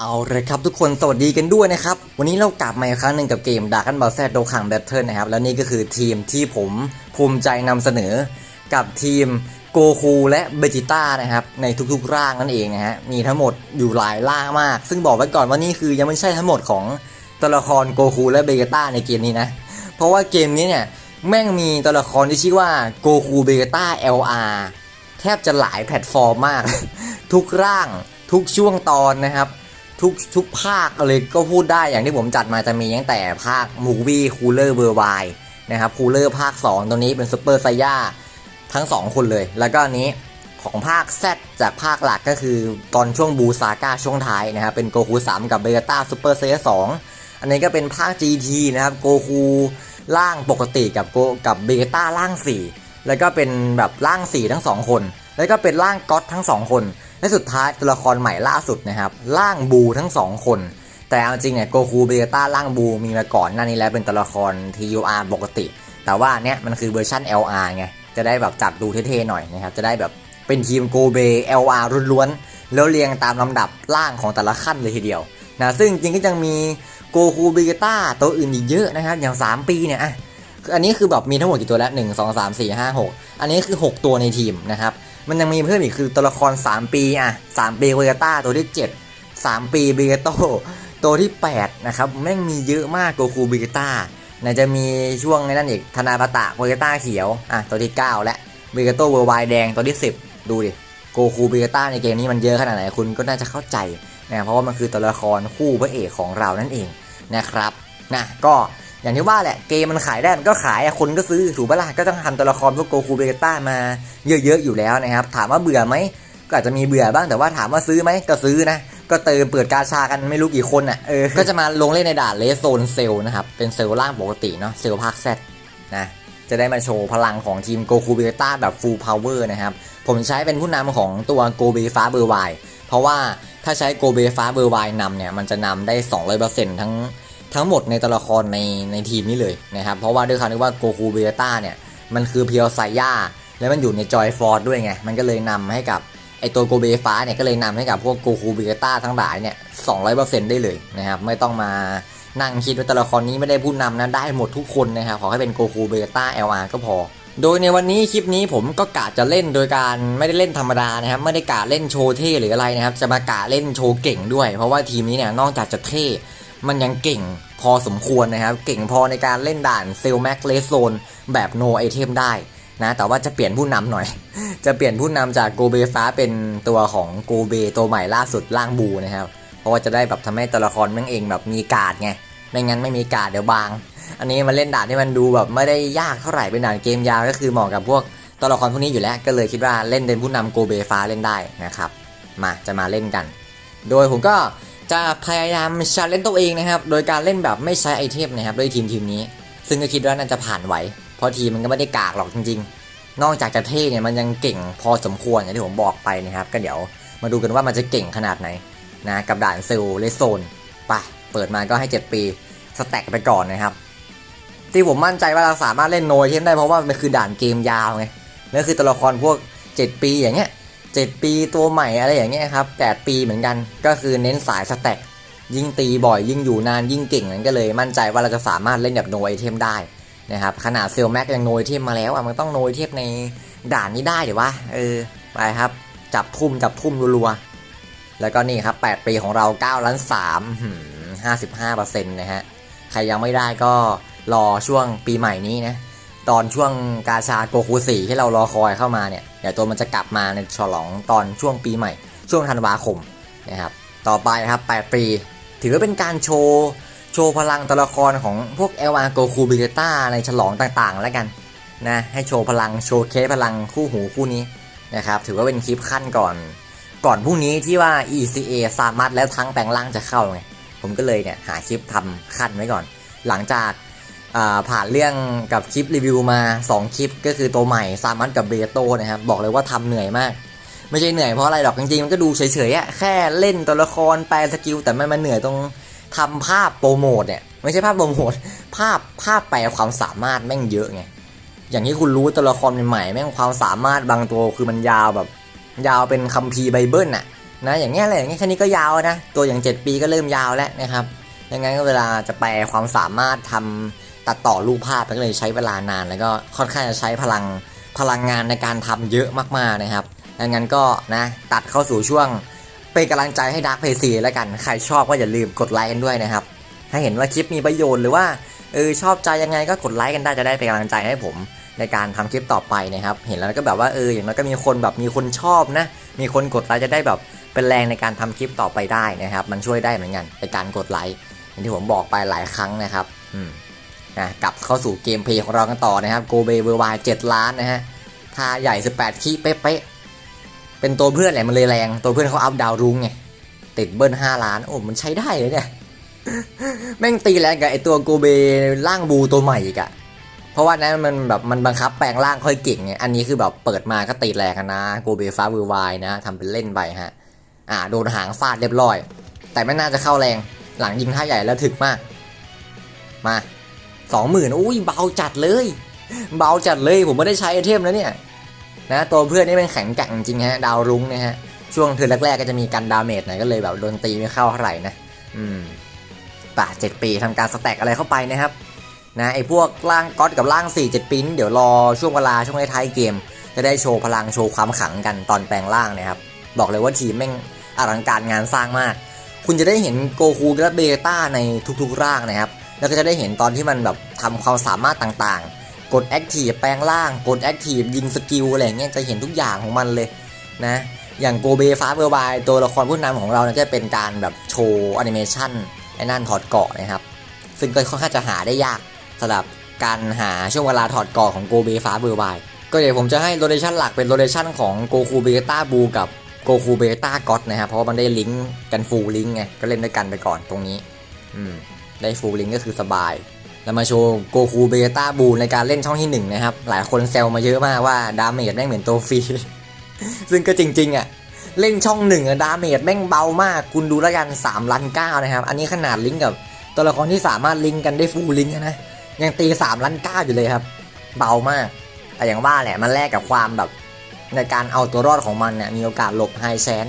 เอาเลยครับทุกคนสวัสดีกันด้วยนะครับ วันนี้เรากลับมาอีกครั้งหนึ่งกับเกมดาร์กันบอลแซดโดขังแบทเทิลนะครับ แล้วนี่ก็คือทีมที่ผมภูมิใจนำเสนอ กับทีมโกคูและเบจิต้านะครับ ในทุกๆร่างนั่นเองนะฮะมีทั้งหมดอยู่หลายร่างมาก ซึ่งบอกไว้ก่อนว่านี่คือยังไม่ใช่ทั้งหมดของตัวละครโกคูและเบจิต้าในเกมนี้นะ เพราะว่าเกมนี้เนี่ยแม่งมีตัวละครที่ชื่อว่าโกคูเบจิต้า LR แทบจะหลายแพลตฟอร์มมาก ทุกร่างทุกช่วงตอนนะครับ ทุกทุกภาคเลยก็พูดได้อย่างที่ผมจัดมาจะมีตั้งแต่ภาคมูวี่คูลเลอร์เวอร์ไวนะครับคูลเลอร์ภาค 2 ตัวนี้เป็นซูเปอร์ไซย่าทั้ง 2 คนเลย แล้วก็อันนี้ของภาค Z จากภาคหลักก็คือตอนช่วงบูซาก้าช่วงท้ายนะครับ เป็นโกคู 3 กับเบต้าซูเปอร์ไซย่า2อันนี้ก็เป็นภาค GT นะครับโกคูร่างปกติกับโกกับเบต้าร่าง 4 แล้วก็เป็นแบบร่าง 4 ทั้ง 2 คน แล้วก็เป็นร่างก๊อตทั้ง 2 คน และสุดท้ายตัวละครใหม่ล่าสุดนะครับร่างบูทั้งสองคน แต่เอาจริงเนี่ยโกคูเบต้าร่างบูมีมาก่อนหน้านี้แล้วเป็นตัวละคร TUR ปกติ แต่ว่าเนี้ยมันคือเวอร์ชัน LR ไงจะได้แบบจัดดูเท่ๆหน่อยนะครับจะได้แบบเป็นทีมโกเบ LR ล้วนๆแล้วเรียงตามลำดับร่างของแต่ละขั้นเลยทีเดียวนะซึ่งจริงก็ยังมีโกคูเบต้าตัวอื่นอีกเยอะนะครับอย่าง 3 ปีเนี่ยอะอันนี้คือแบบมีทั้งหมดกี่ตัวแล้ว 1 2 3 4 5 6 อันนี้คือ 6 ตัวในทีมนะครับ มันยังมีเพิ่มอีกคือตัวละคร 3 ปีอะ3ปีเวเกต้าตัวที่ 7 3 ปีเบเกโตตัวที่ 8 นะครับแม่งมีเยอะมากโกคูเบเกต้าไหนจะมีช่วงในนั่นอีกธนาปตะเบเกต้าเขียวอะตัวที่ 9 และเบเกโตเวอร์ไวแดงตัวที่ 10 ดูดิโกคูเบเกต้าในเกมนี้มันเยอะขนาดไหนคุณก็น่าจะเข้าใจนะเพราะว่ามันคือตัวละครคู่พระเอกของเรานั่นเองนะครับนะก็ อย่างที่ว่าแหละเกมมันขายได้มันก็ขายคนก็ซื้อถูกปะล่ะก็ต้องทำตัวละครพวกโกคูเบต้ามาเยอะๆอยู่แล้วนะครับ ถามว่าเบื่อไหมก็อาจจะมีเบื่อบ้างแต่ว่าถามว่าซื้อไหมก็ซื้อนะก็เติมเปิดกาชากันไม่รู้กี่คนอะเออก็จะมาลงเล่นในด่านเลสโซนเซลนะครับเป็นเซลล่างปกติเนาะเซลภาคแซดนะจะได้มาโชว์พลังของทีมโกคูเบต้าแบบฟูลพาวเวอร์นะครับ ผมใช้เป็นผู้นำของตัวโกเบฟ้าเบอร์ไวเพราะว่าถ้าใช้โกเบฟ้าเบอร์ไวนำเนี่ย มันจะนำได้ 200%ทั้ง ทั้งหมดในตัวละครในในทีมนี้เลยนะครับ เพราะว่าด้วยความที่ว่าโกคูเบต้าเนี่ย มันคือเพียวไซย่าแล้วมันอยู่ในจอยฟอร์ดด้วยไง มันก็เลยนำให้กับไอตัวโกเบฟ้าเนี่ยก็เลยนำให้กับพวกโกคูเบต้าทั้งหลายเนี่ยสองร้อได้เลยนะครับ ไม่ต้องมานั่งคิดว่าตัวละครนี้ไม่ได้ผู้นำนะได้หมดทุกคนนะครับขอให้เป็นโกคูเบต้า LR ก็พอ โดยในวันนี้คลิปนี้ผมก็กะจะเล่นโดยการไม่ได้เล่นธรรมดานะครับ ไม่ได้กะเล่นโชว์เท่หรืออะไรนะครับ จะมากะเล่นโชว์เก่งด้วย เพราะว่าทีมนี้เนี่ยนอกจากจะเท่ มันยังเก่งพอสมควรนะครับ เก่งพอในการเล่นด่านเซลแม็กเลสโซนแบบโนไอเทมได้นะแต่ว่าจะเปลี่ยนผู้นำหน่อย จะเปลี่ยนผู้นำจากโกเบฟ้าเป็นตัวของโกเบตัวใหม่ล่าสุดล่างบูนะครับ เพราะว่าจะได้แบบทำให้ตัวละครแม่งเองแบบมีการ์ดไงไม่งั้นไม่มีการ์ดเดี๋ยวบาง อันนี้มาเล่นด่านที่มันดูแบบไม่ได้ยากเท่าไหร่เป็นด่านเกมยาวก็คือเหมาะกับพวกตัวละครพวกนี้อยู่แล้วก็เลยคิดว่าเล่นเป็นผู้นำโกเบฟ้าเล่นได้นะครับ มาจะมาเล่นกัน โดยผมก็ จะพยายามชาเลนตัวเองนะครับ โดยการเล่นแบบไม่ใช้ไอเทมนะครับด้วยทีมทีมนี้ ซึ่งก็คิดว่าน่าจะผ่านไหว เพราะทีมมันก็ไม่ได้กากหรอกจริง ๆ นอกจากจะเท่เนี่ยมันยังเก่งพอสมควรอย่างที่ผมบอกไปนะครับ ก็เดี๋ยวมาดูกันว่ามันจะเก่งขนาดไหนนะกับด่านเซลเลโซนไปเปิดมาก็ให้ 7 ปีสแต็กไปก่อนนะครับ ที่ผมมั่นใจว่าเราสามารถเล่นโนยเทมได้เพราะว่ามันคือด่านเกมยาวไงนั่นคือตัวละครพวก 7 ปีอย่างเงี้ย 7 ปีตัวใหม่อะไรอย่างเงี้ยครับ 8 ปีเหมือนกัน ก็คือเน้นสายสแต็กยิ่งตีบ่อยยิ่งอยู่นานยิ่งเก่งนั้นก็เลยมั่นใจว่าเราจะสามารถเล่นแบบโนไอเทมได้นะครับขนาดเซลแม็กยังโนไอเทมมาแล้วอะมันต้องโนไอเทมในด่านนี้ได้เดี๋ยววะเออไปครับ จับทุ่มจับทุ่มรัวๆแล้วก็นี่ครับ 8 ปีของเรา9ล้าน3 55%นะฮะใครยังไม่ได้ก็รอช่วงปีใหม่นี้นะ ตอนช่วงกาชาโกคูสี่ที่เรารอคอยเข้ามาเนี่ยเดี๋ยวตัวมันจะกลับมาในฉลองตอนช่วงปีใหม่ ช่วงธันวาคมนะครับต่อไปนะครับ8ปี ถือว่าเป็นการโชว์โชว์พลังตัวละครของพวกเอลอาโกคูบิเกต้าในฉลองต่างๆ แล้วกันนะให้โชว์พลังโชว์เคสพลังคู่หูคู่นี้นะครับถือว่าเป็นคลิปขั้นก่อน ก่อนพรุ่งนี้ที่ว่า ECA สามารถแล้วทั้งแปลงร่างจะเข้าไงผมก็เลยเนี่ยหาคลิปทำขั้นไว้ก่อน หลังจาก ผ่านเรื่องกับคลิปรีวิวมา 2 คลิปก็คือตัวใหม่ซามันกับเบโตนะครับ บอกเลยว่าทำเหนื่อยมาก ไม่ใช่เหนื่อยเพราะอะไรหรอกจริงๆมันก็ดูเฉยๆอะแค่เล่นตัวละครแปลสกิล แต่มันมาเหนื่อยตรงทำภาพโปรโมทเนี่ยไม่ใช่ภาพโปรโมทภาพภาพแปลความสามารถแม่งเยอะไงอย่างที่คุณรู้ตัวละครใหม่ๆแม่งความสามารถบางตัวคือมันยาวแบบ ยาวเป็นคัมภีร์ไบเบิลน่ะนะอย่างเงี้ยอะไรอย่างเงี้ยแค่นี้ก็ยาวนะตัวอย่าง 7 ปีก็เริ่มยาวแล้วนะครับดังนั้นก็เวลาจะแปลความสามารถทำ ตัดต่อรูปภาพมันก็เลยใช้เวลานาน แล้วก็ค่อนข้างจะใช้พลังพลังงานในการทำเยอะมากๆนะครับดังนั้นก็นะตัดเข้าสู่ช่วงเป็นกำลังใจให้ดาร์คเพซีแล้วกัน ใครชอบก็อย่าลืมกดไลค์กันด้วยนะครับถ้าเห็นว่าคลิปมีประโยชน์หรือว่าเออชอบใจยังไงก็กดไลค์กันได้จะได้เป็นกำลังใจให้ผมในการทำคลิปต่อไปนะครับ เห็นแล้วก็แบบว่าเอออย่างน้อยก็มีคนแบบมีคนชอบนะ มีคนกดไลค์จะได้แบบเป็นแรงในการทำคลิปต่อไปได้นะครับ มันช่วยได้เหมือนกันในการกดไลค์อย่างที่ผมบอกไปหลายครั้งนะครับ อืม นะกลับเข้าสู่เกมเพลย์ของเรากันต่อนะครับโกเบเวอร์วายเจ็ดล้านนะฮะท่าใหญ่ 18 ขี้เป๊ะๆเป็นตัวเพื่อนแหละมันเลยแรง ตัวเพื่อนเขาอัพดาวรุ้งไงติดเบิ้ล5 ล้าน โอ้มันใช้ได้เลยเนี่ย แม่งตีแรงกับไอตัวโกเบร่างบูตัวใหม่อีกอะเพราะว่านั้นมันแบบมันบังคับแปลงร่างค่อยเก่งไงอันนี้คือแบบเปิดมาก็ตีแรงกันนะโกเบฟ้าวิววายนะทำเป็นเล่นไปฮะอ่าโดนหางฟาดเรียบร้อย แต่ไม่น่าจะเข้าแรงหลังยิงท่าใหญ่แล้วถึกมาก มา สองหมื่นอุ้ยเบาจัดเลย เบาจัดเลยผมไม่ได้ใช้ไอเทมแล้วเนี่ยนะตัวเพื่อนนี่เป็นแข็งแกร่งจริงฮะดาวรุ้งนะฮะช่วงเทิร์นแรกๆก็จะมีกันดาเมจหน่อยก็เลยแบบโดนตีไม่เข้าเท่าไหร่นะอืมป่ะเจ็ดปีทำการสแต็กอะไรเข้าไปนะครับนะไอพวกร่างก๊อตกับร่าง4 7ปีนเดี๋ยวรอช่วงเวลาช่วงท้ายเกม จะได้โชว์พลังโชว์ความขังกันตอนแปลงร่างนะครับบอกเลยว่าทีมแม่งอลังการงานสร้างมาก คุณจะได้เห็นโกคูและเบต้าในทุกๆร่างนะครับ แล้วก็จะได้เห็นตอนที่มันแบบทำความสามารถต่างๆ กดแอคทีฟแปลงร่าง กดแอคทีฟยิงสกิลอะไรเงี้ยจะเห็นทุกอย่างของมันเลยนะ อย่างโกเบฟ้าเบอร์บายตัวละครผู้นำของเราเนี่ยจะเป็นการแบบโชว์แอนิเมชันไอ้นั่นถอดเกาะนะครับ ซึ่งก็ค่อนข้างจะหาได้ยากสำหรับการหาช่วงเวลาถอดเก่อของโกเบฟ้าเบอร์บายก็เดี๋ยวผมจะให้โรเดชันหลักเป็นโรเดชันของโกคูเบต้าบูกับโกคูเบต้าก็อตนะครับเพราะว่ามันได้ลิงก์กันฟูลลิงก์ไงก็เล่นด้วยกันไปก่อนตรงนี้ อืม ได้ฟูลลิงก็คือสบายแล้วมาโชว์โกคูเบต้าบูในการเล่นช่องที่หนึ่งนะครับ หลายคนแซวมาเยอะมากว่าดาเมจได้เหมือนตัวฟรี ซึ่งก็จริง ๆ อะ เล่นช่องหนึ่งดาเมจแม่งเบามาก คุณดูแล้วกัน3ล้านเก้านะครับ อันนี้ขนาดลิงก์กับตัวละครที่สามารถลิงก์กันได้ฟูลลิงก์นะ ยังตี3ล้านเก้าอยู่เลยครับ เบามาก แต่อย่างว่าแหละมันแลกกับความแบบ ในการเอาตัวรอดของมันเนี่ยมีโอกาสหลบไฮแชน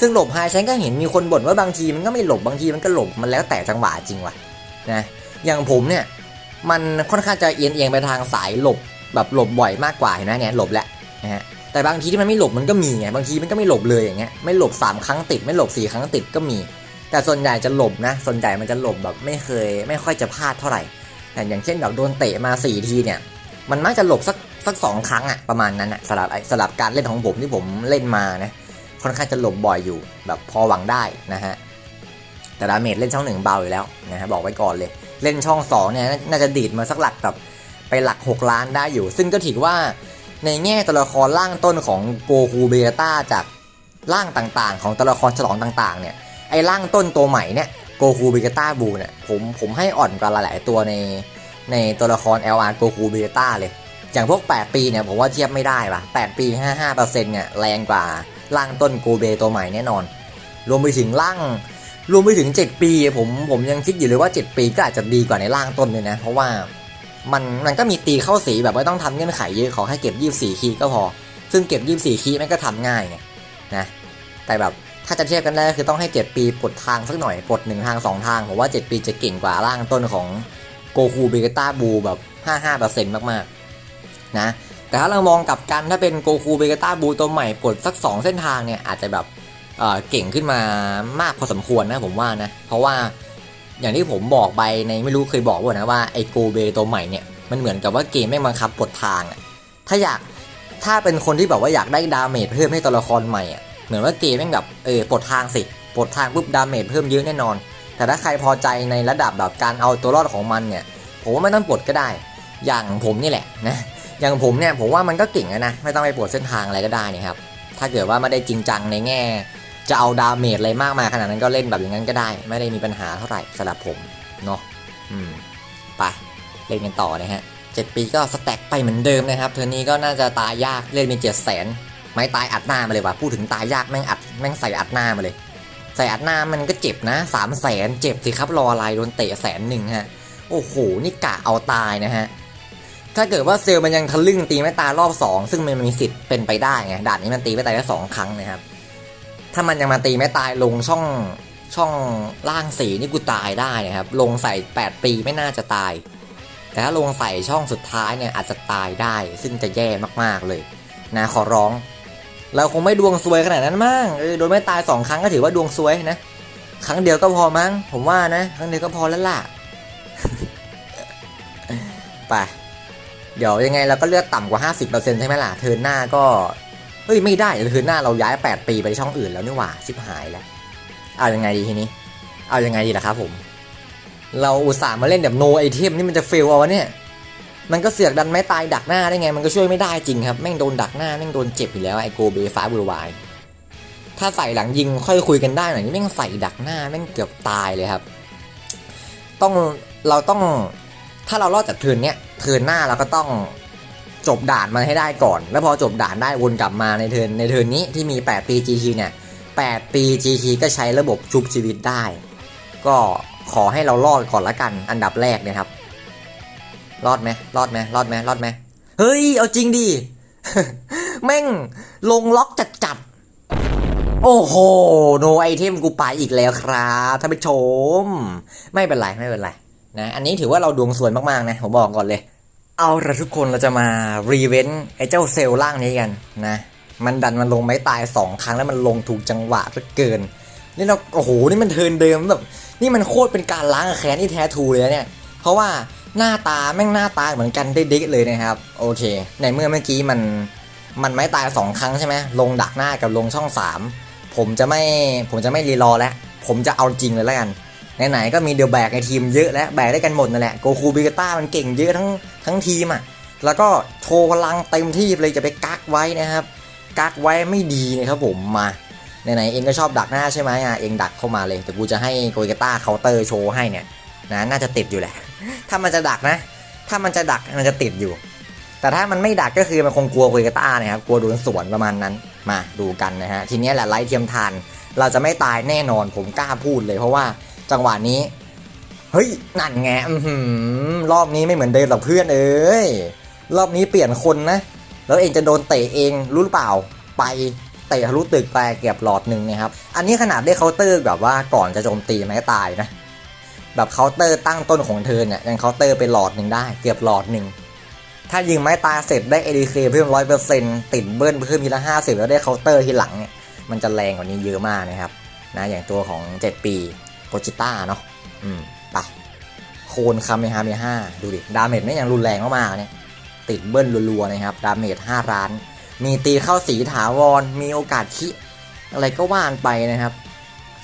ซึ่งหลบไฮแชนก็เห็นมีคนบ่นว่าบางทีมันก็ไม่หลบบางทีมันก็หลบมันแล้วแต่จังหวะจริงว่ะ นะอย่างผมเนี่ยมันค่อนข้างจะเอียงเอียงไปทางสายหลบแบบหลบบ่อยมากกว่าเห็นไหมเนี่ยหลบแล้วนะฮะแต่บางทีที่มันไม่หลบมันก็มีไงบางทีมันก็ไม่หลบเลยอย่างเงี้ยไม่หลบสามครั้งติดไม่หลบสี่ครั้งติดก็มี แต่ส่วนใหญ่จะหลบนะ ส่วนใหญ่มันจะหลบแบบไม่เคย ไม่ค่อยจะพลาดเท่าไหร่แต่อย่างเช่นแบบโดนเตะมา 4 ทีเนี่ยมันมักจะหลบสักสักสองครั้งอะประมาณนั้นอะสลับไอ้สลับการเล่นของผมที่ผมเล่นมานะค่อนข้างจะหลบบ่อยอยู่แบบพอหวังได้นะฮะ แต่ดาเมจเล่นช่องหนึ่งเบาอยู่แล้วนะฮะบอกไว้ก่อนเลย เล่นช่องสองเนี่ยน่าจะดีดมาสักหลักแบบไปหลัก 6 ล้านได้อยู่ ซึ่งก็ถือว่าในแง่ตัวละครร่างต้นของโกคูเบต้าจากร่างต่างๆ ของตัวละครฉลองต่างๆเนี่ยไอ้ร่างต้นตัวใหม่เนี่ยโกคูเบต้าบูเนี่ยผมผมให้อ่อนกว่าหลายๆตัวในในตัวละคร LR โกคูเบต้าเลยอย่างพวก 8 ปีเนี่ยผมว่าเทียบไม่ได้ป่ะ8ปี 55%เนี่ยแรงกว่าร่างต้นโกเบตัวใหม่แน่นอน รวมไปถึงร่าง รวมไปถึง 7 ปีผมผมยังคิดอยู่เลยว่า 7 ปีก็อาจจะดีกว่าในร่างต้นเลยนะ เพราะว่ามันมันก็มีตีเข้าสีแบบไม่ต้องทำเงื่อนไขเยอะขอให้เก็บ 24 คีย์ก็พอ ซึ่งเก็บ 24 คีย์มันก็ทำง่ายไงนะแต่แบบถ้าจะเทียบกันได้ก็คือต้องให้ 7 ปีปลดทางสักหน่อยปลด1ทาง 2 ทางผมว่า 7 ปีจะเก่งกว่าร่างต้นของโกคูเบเกต้าบูแบบ 55%มากๆนะแต่ถ้าเรามองกับกันถ้าเป็นโกคูเบเกต้าบูตัวใหม่ปลดสัก 2 เส้นทางเนี่ยอาจจะแบบ เเก่งขึ้นมามากพอสมควรนะผมว่านะ เพราะว่าอย่างที่ผมบอกไปในไม่รู้เคยบอกว่านะว่าไอโกเบตัวใหม่เนี่ยมันเหมือนกับว่าเกมไม่งบังคับปลดทางอะถ้าอยากถ้าเป็นคนที่แบบว่าอยากได้ดาเมจเพิ่มให้ตัวละครใหม่อะเหมือนว่าเกมแม่งแบบเออปลดทางสิปลดทางปุ๊บดาเมจเพิ่มเยอะแน่นอน แต่ถ้าใครพอใจในระดับแบบการเอาตัวรอดของมันเนี่ยผมว่าไม่ต้องปลดก็ได้ อย่างผมนี่แหละนะอย่างผมเนี่ยผมว่ามันก็เก่งนะไม่ต้องไปปลดเส้นทางอะไรก็ได้นะครับถ้าเกิดว่าไม่ได้จริงจังในแง่ จะเอาดาเมจอะไรมากมายขนาดนั้นก็เล่นแบบอย่างนั้นก็ได้ ไม่ได้มีปัญหาเท่าไหร่สำหรับผมเนาะอืมไปเล่นกันต่อนะฮะเจ็ดปีก็สแต็กไปเหมือนเดิมนะครับเทอร์นี้ก็น่าจะตายยากเล่นเป็นเจ็ดแสนไม้ตายอัดหน้ามาเลยว่ะพูดถึงตายยากแม่งอัดแม่งใส่อัดหน้ามาเลย ใส่อัดหน้ามันก็เจ็บนะสามแสนเจ็บสิครับรออะไรโดนเตะแสนหนึ่งฮะโอ้โหนี่กะเอาตายนะฮะถ้าเกิดว่าเซลล์มันยังทะลึ่งตีไม่ตายรอบ 2 ซึ่งมันมีสิทธิ์เป็นไปได้ไงด่านนี้มันตีไม่ตายแค่สองครั้งนะครับ ถ้ามันยังมาตีไม่ตายลงช่องช่องล่างสีนี่กูตายได้นะครับ ลงใส่ 8 ปีไม่น่าจะตาย แต่ถ้าลงใส่ช่องสุดท้ายเนี่ยอาจจะตายได้ ซึ่งจะแย่มากๆเลย นะขอร้อง เราคงไม่ดวงซวยขนาดนั้นมั้งเออโดนไม่ตายสองครั้งก็ถือว่าดวงซวยนะ ครั้งเดียวก็พอมั้ง ผมว่านะ ครั้งเดียวก็พอแล้วล่ะไปเดี๋ยวยังไงเราก็เลือกต่ำกว่า 50%ใช่ไหมล่ะ เทินหน้าก็ เฮ้ยไม่ได้เทิร์นหน้าเราย้าย 8 ปีไปช่องอื่นแล้วนี่หว่าชิบหายแล้วเอายังไงดีทีนี้ เอายังไงดีล่ะครับผม เราอุตส่าห์มาเล่นแบบโนไอเทมนี่มันจะเฟลเอาวะเนี่ยมันก็เสือกดันไม่ตายดักหน้าได้ไง มันก็ช่วยไม่ได้จริงครับแม่งโดนดักหน้าแม่งโดนเจ็บอยู่แล้วไอโกเบฟ้าบุรวายถ้าใส่หลังยิงค่อยคุยกันได้หน่อยนี่แม่งใส่ดักหน้าแม่งเกือบตายเลยครับ ต้องเราต้องถ้าเรารอดจากเทินเนี้ยเทินหน้าเราก็ต้อง จบด่านมันให้ได้ก่อน แล้วพอจบด่านได้วนกลับมาในเทินในเทินนี้ที่มี 8 ปี GT เนี่ย 8 ปี GT ก็ใช้ระบบชุบชีวิตได้ ก็ขอให้เรารอดก่อนละกันอันดับแรกเนะครับ รอดไหมรอดไหมรอดไหมรอดไหมเฮ้ย เอาจริงดิแม่งลงล็อกจัดจัดโอ้โห โนไอเทมกูไปอีกแล้วครับท่านผู้ชม ไม่เป็นไร ไม่เป็นไรนะ อันนี้ถือว่าเราดวงสวยมาก ๆ นะ ผมบอกก่อนเลย เอาละทุกคนเราจะมารีเวนไอ้เจ้าเซลล์ล่างนี้กันนะ มันดันมันลงไม้ตาย 2 ครั้งแล้วมันลงถูกจังหวะเหลือเกิน นี่เราโอ้โหนี่มันเทินเดิมแบบนี่มันโคตรเป็นการล้างแค้นที่แท้ทูเลยเนี่ย เพราะว่าหน้าตาแม่งหน้าตาเหมือนกันได้เด็กเลยนะครับ โอเค ในเมื่อเมื่อกี้มันมันไม้ตายสองครั้งใช่ไหมลงดักหน้ากับลงช่องสามผมจะไม่ผมจะไม่รีรอแล้วผมจะเอาจริงเลยแล้วกันไหนๆก็มีเดียวแบกในทีมเยอะแล้วแบกได้กันหมดนั่นแหละโกคูบิกต้ามันเก่งเยอะทั้ง ทั้งทีมอะแล้วก็โชว์พลังเต็มที่เลยจะไปกักไว้นะครับ กักไว้ไม่ดีนะครับผมมาไหนๆเองก็ชอบดักหน้าใช่ไหมอะเองดักเข้ามาเลยแต่กูจะให้โกบิกต้าเคาน์เตอร์โชว์ให้เนี่ยนะน่าจะติดอยู่แหละ ถ้ามันจะดักนะ ถ้ามันจะดักมันจะติดอยู่ แต่ถ้ามันไม่ดักก็คือมันคงกลัวโกบิกต้านะครับกลัวโดนสวนประมาณนั้นมาดูกันนะฮะทีนี้แหละไล่เทียมทาน เราจะไม่ตายแน่นอนผมกล้าพูดเลย เพราะว่าจังหวะนี้ เฮ้ยนั่นไงอื้อหือรอบนี้ไม่เหมือนเดิมหรอกเพื่อนเอ้ย รอบนี้เปลี่ยนคนนะ แล้วเองจะโดนเตะเองรู้หรือเปล่า ไปเตะทะลุตึกไปเกือบหลอดหนึ่งนะครับ อันนี้ขนาดได้เคาน์เตอร์แบบว่าก่อนจะโจมตีไม่ตายนะ แบบเคาน์เตอร์ตั้งต้นของเธอเนี่ยยังเคาน์เตอร์ไปหลอดหนึ่งได้ เกือบหลอดหนึ่ง ถ้ายิงไม้ตายเสร็จได้ ADK เคเพิ่มร้อยเปอร์เซ็นต์ติดเบิ้ลเพิ่มทีละห้าสิบแล้วได้เคาน์เตอร์ทีหลังเนี่ยมันจะแรงกว่านี้เยอะมากนะครับ นะอย่างตัวของ7ปีโกจิต้าเนาะอืม โคนคาเมฮาเมห้าดูดิ ดาเมจไม่ยังรุนแรงมากๆเนี่ยติดเบิ้ลรัวๆนะครับ ดาเมจ5ล้าน มีตีเข้าสีถาวร มีโอกาสคิ อะไรก็ว่านไปนะครับ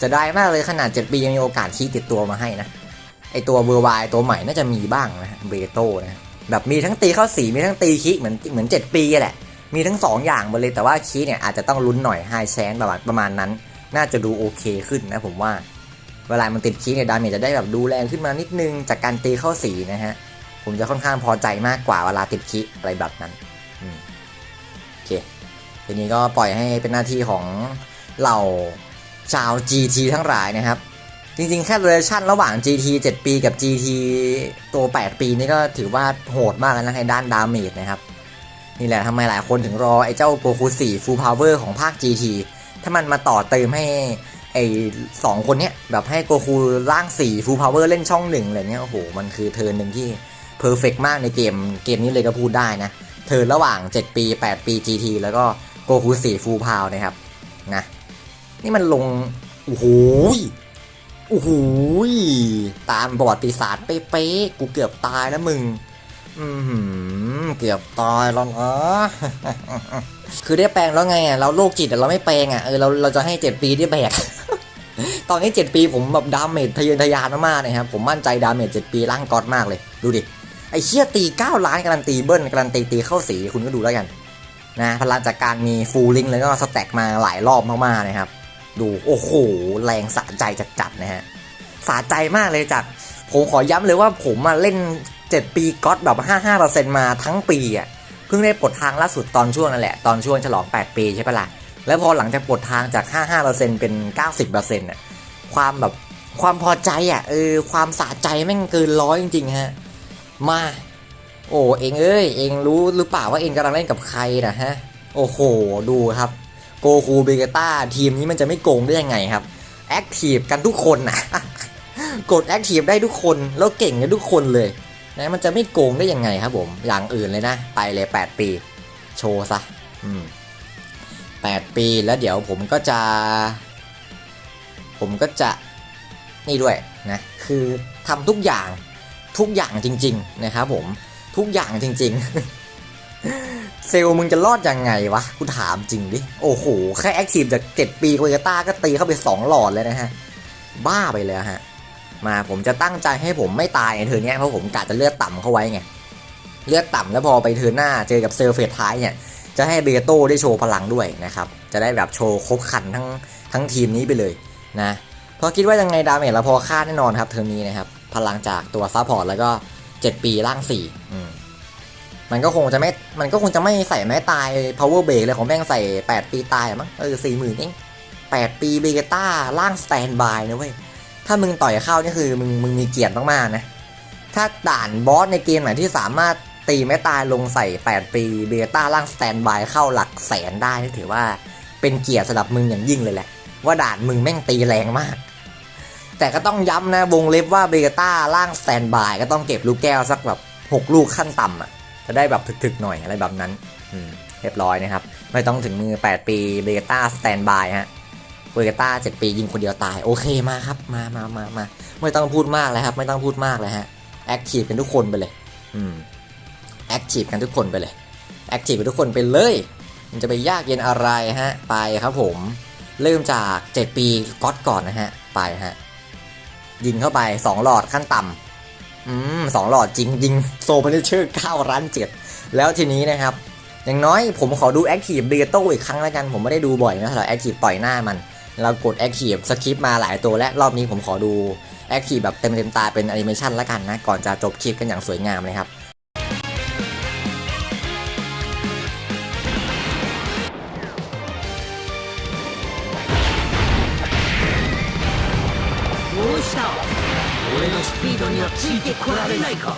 จะได้มากเลยขนาด 7 ปียังมีโอกาสคิติดตัวมาให้นะ ไอตัวเบอร์วายตัวใหม่น่าจะมีบ้างนะเบโต้นะ แบบมีทั้งตีเข้าสีมีทั้งตีคิเหมือนเหมือน 7 ปีแหละ มีทั้ง 2 อย่างหมดเลยแต่ว่าคีเนี่ยอาจจะต้องลุ้นหน่อยไฮแชนประมาณประมาณนั้น น่าจะดูโอเคขึ้นนะผมว่า เวลามันติดคีเนี่ยดาเมจจะได้แบบดูแรงขึ้นมานิดนึงจากการตีเข้าสีนะฮะ ผมจะค่อนข้างพอใจมากกว่าเวลาติดคีอะไรแบบนั้นโอเค ทีนี้ก็ปล่อยให้เป็นหน้าที่ของเหล่าชาว GT ทั้งหลายนะครับ จริงๆ แค่เรชั่นระหว่าง GT 7 ปีกับ GT ตัว 8 ปีนี่ก็ถือว่าโหดมากแล้วนะในด้านดาเมจนะครับ นี่แหละทำไมหลายคนถึงรอไอ้เจ้าโกคู4 Full Power ของภาค GT ถ้ามันมาต่อเติมให้ ไอ้สองคนเนี้ยแบบให้โกคูร่าง4 Full Power เล่นช่องหนึ่งอะไรเนี้ยโอ้โห มันคือเทิร์นหนึ่งที่เพอร์เฟกมากในเกมเกมนี้เลยก็พูดได้นะ เทิร์นระหว่าง 7 ปี 8 ปี GT แล้วก็โกคู4 Full Power นะครับนะนี่มันลง โอ้โหโอ้โหตามประวัติศาสตร์เป๊ะๆกูเกือบตายแล้วมึงอือหือเกือบตายแล้วนะคือได้แปลงแล้วไงอะเราโรคจิตแต่เราไม่แปลงอะเออเราเราจะให้เจ็ดปีได้แบก ตอนนี้เจ็ดปีผมแบบดาเมจทะเยอทะยานมากๆนะครับ ผมมั่นใจดาเมจเจ็ดปีร่างก๊อตมากเลย ดูดิ ไอ้เชี่ยตีเก้าล้านการันตีเบิ้ลการันตีตีเข้าสีคุณก็ดูแล้วกันนะพลังจากการมีฟูลลิงแล้วก็สแต็กมาหลายรอบมากๆนะครับ ดูโอ้โหแรงสะใจจัดๆนะฮะสะใจมากเลยจากผมขอย้ำเลยว่าผมมาเล่น 7 ปีก๊อตแบบ 55%มาทั้งปีอะเพิ่งได้ปลดทางล่าสุดตอนช่วงนั่นแหละตอนช่วงฉลอง 8 ปีใช่ปะล่ะ แล้วพอหลังจากปลดทางจาก 55%เป็น 90%อะความแบบความพอใจอะเออความสะใจแม่งเกินร้อยจริงๆฮะมา โอ้เองเอ้ยเองรู้หรือเปล่าว่าเองกำลังเล่นกับใครนะฮะโอ้โหดูครับโโกคูเบเกต้าทีมนี้มันจะไม่โกงได้ยังไงครับแอคทีฟกันทุกคนนะกดแอคทีฟได้ทุกคนแล้วเก่งกันทุกคนเลยนะมันจะไม่โกงได้ยังไงครับผม อย่างอื่นเลยนะ ไปเลย 8 ปี โชว์ซะ อืม 8 ปีแล้วเดี๋ยวผมก็จะ ผมก็จะนี่ด้วยนะคือทำทุกอย่างทุกอย่างจริง ๆ นะครับผมทุกอย่างจริง ๆ เซลล์มึงจะรอดยังไงวะกูถามจริงดิ โอ้โห แค่แอคทีฟจากเจ็ดปีโกโยต้าก็ตีเข้าไป 2 หลอดเลยนะฮะ บ้าไปเลยฮะ มาผมจะตั้งใจให้ผมไม่ตายในเธอเนี้ยเพราะผมกะจะเลือดต่ำเข้าไว้ไง เลือดต่ำแล้วพอไปเธอหน้าเจอกับเซลล์เฟสท้ายเนี่ย จะให้เบโต้ได้โชว์พลังด้วยนะครับ จะได้แบบโชว์ครบครันทั้งทั้งทีมนี้ไปเลยนะพราะคิดว่ายังไงดาเมจเราพอค่าแน่นอนครับเทอมนี้นะครับ พลังจากตัวซัพพอร์ตแล้วก็ 7 ปีร่าง4อืมันก็คงจะไม่ มันก็คงจะไม่ใส่แม้ตาย power break เลยของแม่งใส่ 8 ปีตายมั้งเออสี่หมื่นเอง8ปีเบเกต้าร่างสแตนบายนะเว้ย ถ้ามึงต่อยเข้านี่คือมึงมึงมีเกียรติมากๆนะ ถ้าด่านบอสในเกมไหนที่สามารถ ตีแม้ตายลงใส่ 8 ปีเบต้าร่างสแตนบายเข้าหลักแสนได้นี่ถือว่าเป็นเกียรติสำหรับมึงอย่างยิ่งเลยแหละ ว่าด่านมึงแม่งตีแรงมาก แต่ก็ต้องย้ำนะวงเล็บว่าเบต้าล่างสแตนบายก็ต้องเก็บลูกแก้วสักแบบ 6 ลูกขั้นต่ำอะจะได้แบบถึกๆหน่อยอะไรแบบนั้นเรียบร้อยนะครับ ไม่ต้องถึงมือ 8 ปีเบต้าสแตนบายฮะเบต้า7 ปียิงคนเดียวตาย โอเคมาครับ มามามามาไม่ต้องพูดมากเลยครับ ไม่ต้องพูดมากเลยฮะแอคทีฟกันทุกคนไปเลย อืม แอคทีฟกันทุกคนไปเลยแอคทีฟกันทุกคนไปเลย มันจะไปยากเย็นอะไรฮะ ไปครับผม เริ่มจาก 7 ปีก๊อตก่อนนะฮะ ไปฮะ ยิงเข้าไป 2 หลอดขั้นต่ำอืมสองหลอดจริงยิงโซพันเชอร์9ร้านเจ็ดแล้วทีนี้นะครับ อย่างน้อยผมขอดูแอคทีฟเบโต้อีกครั้งแล้วกัน ผมไม่ได้ดูบ่อยนะสำหรับแอคทีฟต่อยหน้ามันเรากดแอคทีฟสคริปมาหลายตัวและรอบนี้ผมขอดูแอคทีฟแบบเต็มเต็มตาเป็นแอนิเมชันแล้วกันนะ ก่อนจะจบคลิปกันอย่างสวยงามเลยครับ ついてこられないか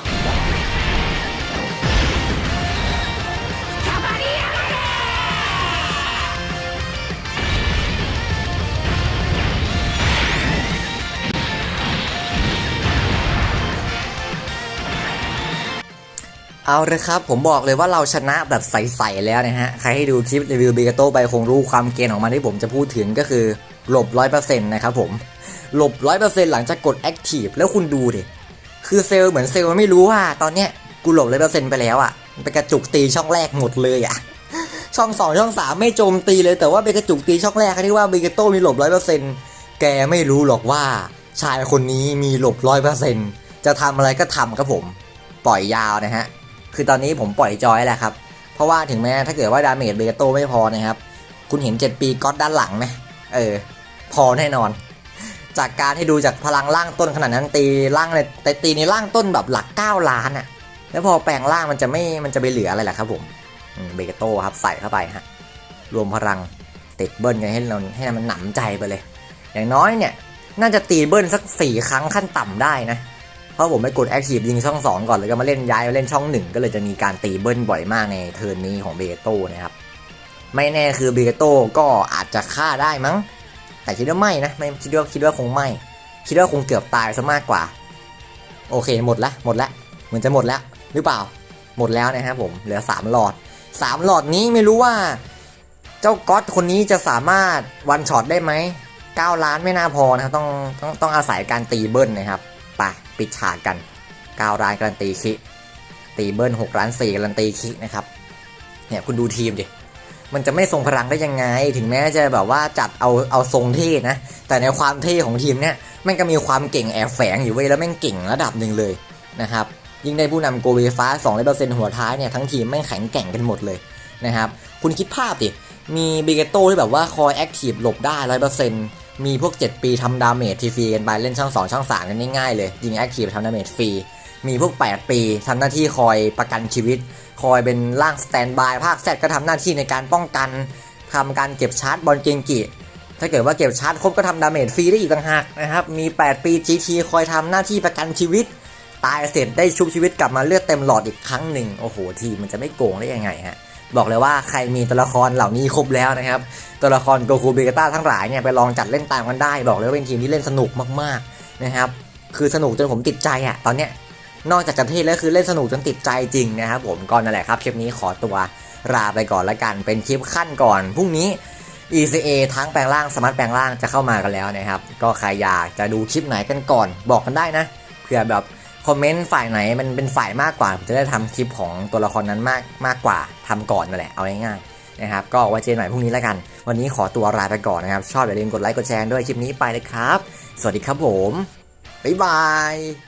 เอาเลยครับ ผมบอกเลยว่าเราชนะแบบใสๆแล้วนะฮะ ใครให้ดูคลิปรีวิวเบเกโตไปคงรู้ความเกณฑ์ของมันที่ผมจะพูดถึงก็คือหลบ 100%นะครับผม หลบ 100%หลังจากกด Active แล้วคุณดูดิ คือเซลล์เหมือนเซลล์มันไม่รู้ว่า ตอนเนี้ยกูหลบ100%ไปแล้วอะ่ะมันไปกระจุกตีช่องแรกหมดเลยอะ่ะช่อง2ช่อง3ไม่โจมตีเลยแต่ว่าไปกระจุกตีช่องแรกที่ว่าเบเกโต้มีหลบ100%แกไม่รู้หรอกว่าชายคนนี้มีหลบ100%จะทำอะไรก็ทำครับผมปล่อยยาวนะฮะคือตอนนี้ผมปล่อยจอยแหละครับเพราะว่าถึงแม้ถ้าเกิดว่าดาเมจเบเกโต้ไม่พอนะครับคุณเห็น 7 ปีก๊อตด้านหลังไหมเออ พอแน่นอน จากการให้ดูจากพลังล่างต้นขนาดนั้นตีล่างในแต่ตีในล่างต้นแบบหลัก 9 ล้านอะแล้วพอแปลงล่างมันจะไม่มันจะไปเหลืออะไรล่ะครับผมเบเกโตครับใส่เข้าไปฮะรวมพลังติดเบิ้ลกันให้เราให้มันหนำใจไปเลย อย่างน้อยเนี่ย น่าจะตีเบิ้ลสัก 4 ครั้งขั้นต่ำได้นะเพราะผมไปกดแอคทีฟยิงช่อง 2 ก่อนแล้วก็มาเล่นย้ายมาเล่นช่อง 1 ก็เลยจะมีการตีเบิ้ลบ่อยมากในเทิร์นนี้ของเบกโตนะครับไม่แน่คือเบกโตก็อาจจะฆ่าได้มั้ง แต่คิดว่าไม่นะไม่คิดว่าคิดว่าคงไม่ คิดว่าคงเกือบตายซะมากกว่า โอเคหมดละหมดละเหมือนจะหมดแล้วหรือเปล่า หมดแล้วนะครับผมเหลือ 3 หลอด 3 หลอดนี้ไม่รู้ว่า เจ้าก๊อตคนนี้จะสามารถวันช็อตได้ไหม9ล้านไม่น่าพอนะครับต้องต้องต้องอาศัยการตีเบิ้ลนะครับไปปิดฉากกัน9ล้านการันตีคิตีเบิ้ล6ล้าน4การันตีคินะครับเนี่ยคุณดูทีมดิ มันจะไม่ทรงพลังได้ยังไง ถึงแม้จะแบบว่าจัดเอาเอาทรงเท่นะ แต่ในความเท่ของทีมเนี่ยม่งก็มีความเก่งแอบแฝงอยู่เว้ยแล้วแม่งเก่งระดับหนึ่งเลยนะครับ ยิ่งได้ผู้นำโกเวฟ้า200%หัวท้ายเนี่ยทั้งทีมแม่งแข็งแกร่งกันหมดเลยนะครับคุณคิดภาพดิมีเบเกโต้ที่แบบว่าคอยแอคทีฟหลบได้100%มีพวก 7 ปีทำดาเมจทีฟรีกันไปเล่นช่อง 2 ช่อง 3 กันง่ายๆเลยยิงแอคทีฟทำดาเมจฟรี มีพวก 8 ปีทำหน้าที่คอยประกันชีวิต คอยเป็นร่างสแตนบายภาคแซดก็ทำหน้าที่ในการป้องกันทำการเก็บชาร์จบอลเกงกิถ้าเกิดว่าเก็บชาร์จครบก็ทำดาเมจฟรีได้อีกต่างหากนะครับ มี 8 ปี GT คอยทำหน้าที่ประกันชีวิต ตายเสร็จได้ชุบชีวิตกลับมาเลือดเต็มหลอดอีกครั้งหนึ่ง โอ้โห ทีมมันจะไม่โกงได้ยังไงฮะ บอกเลยว่าใครมีตัวละครเหล่านี้ครบแล้วนะครับ ตัวละครโกคูเบกต้าทั้งหลายเนี่ยไปลองจัดเล่นตามกันได้ บอกเลยว่าเป็นทีมที่เล่นสนุกมากๆนะครับ คือสนุกจนผมติดใจอะ่ะตอนเนี้ย นอกจากจะเท่แล้วคือเล่นสนุกจนติดใจจริงนะครับผมก่อนนั่นแหละครับคลิปนี้ขอตัวลาไปก่อนละกันเป็นคลิปขั้นก่อนพรุ่งนี้ ECA ทั้งแปลงร่างสมาร์ทแปลงร่างจะเข้ามากันแล้วนะครับ ก็ใครอยากจะดูคลิปไหนกันก่อน บอกกันได้นะเผื่อแบบคอมเมนต์ฝ่ายไหนมันเป็นฝ่ายมากกว่าผมจะได้ทำคลิปของตัวละครนั้นมากมากกว่าทำก่อนนั่นแหละเอาง่ายๆนะครับก็ไว้เจอกันใหม่พรุ่งนี้แล้วกัน วันนี้ขอตัวลาไปก่อนนะครับ ชอบอย่าลืมกดไลค์กดแชร์ด้วยคลิปนี้ไปเลยครับ สวัสดีครับผมบ๊ายบาย